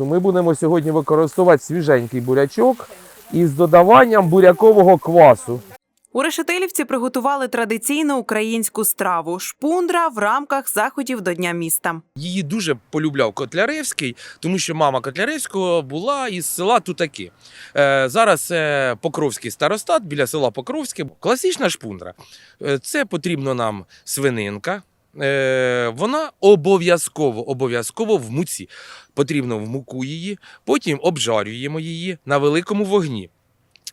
Ми будемо сьогодні використовувати свіженький бурячок із додаванням бурякового квасу. У Решетилівці приготували традиційну українську страву шпундра в рамках заходів до Дня міста. Її дуже полюбляв Котляревський, тому що мама Котляревського була із села Тутаки. Е, зараз е, Покровський старостат біля села Покровське. Класична шпундра. Е, це потрібно нам свининка. Е, вона обов'язково обов'язково в муці. Потрібно в муку її, потім обжарюємо її на великому вогні.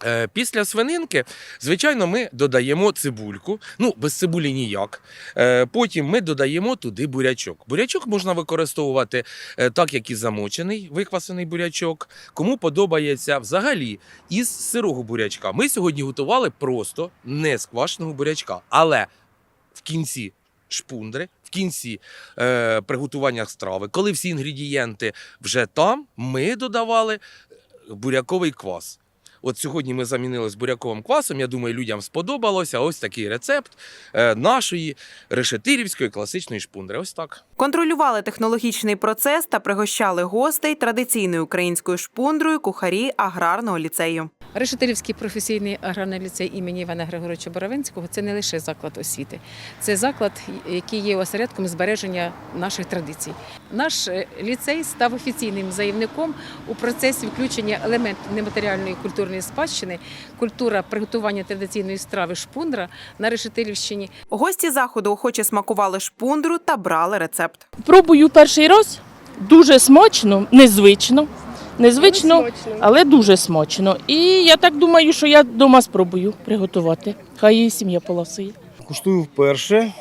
Е, Після свининки, звичайно, ми додаємо цибульку. Ну, без цибулі ніяк. Е, Потім ми додаємо туди бурячок. Бурячок можна використовувати е, так, як і замочений, виквасений бурячок. Кому подобається взагалі із сирого бурячка. Ми сьогодні готували просто не з бурячка, але в кінці шпундри, в кінці е, приготування страви, коли всі інгредієнти вже там, ми додавали е, буряковий квас. От сьогодні ми замінили з буряковим квасом. Я думаю, людям сподобалося. Ось такий рецепт е, нашої решетирівської класичної шпундри. Ось так. Контролювали технологічний процес та пригощали гостей традиційною українською шпундрою кухарі аграрного ліцею. Решетилівський професійний аграрний ліцей імені Івана Григоровича Боровинського це не лише заклад освіти, це заклад, який є осередком збереження наших традицій. Наш е, ліцей став офіційним заявником у процесі включення елементів нематеріальної культурної спадщини, культура приготування традиційної страви шпундра на Решетилівщині. Гості заходу охоче смакували шпундру та брали рецепт. Пробую перший раз. Дуже смачно, незвично. Незвично, але дуже смачно. І я так думаю, що я вдома спробую приготувати. Хай її сім'я поласує. Куштую вперше.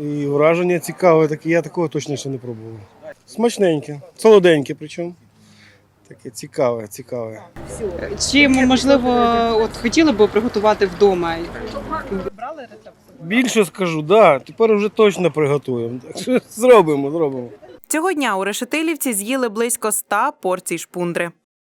І враження цікаве, таке я такого точно ще не пробував. Смачненьке, солоденьке причому. Таке цікаве, цікаве. Чи можливо, от хотіли б приготувати вдома? Більше скажу, да, тепер вже точно приготуємо. Так що зробимо, зробимо. Цього дня у Решетилівці з'їли близько 100 порцій шпундри.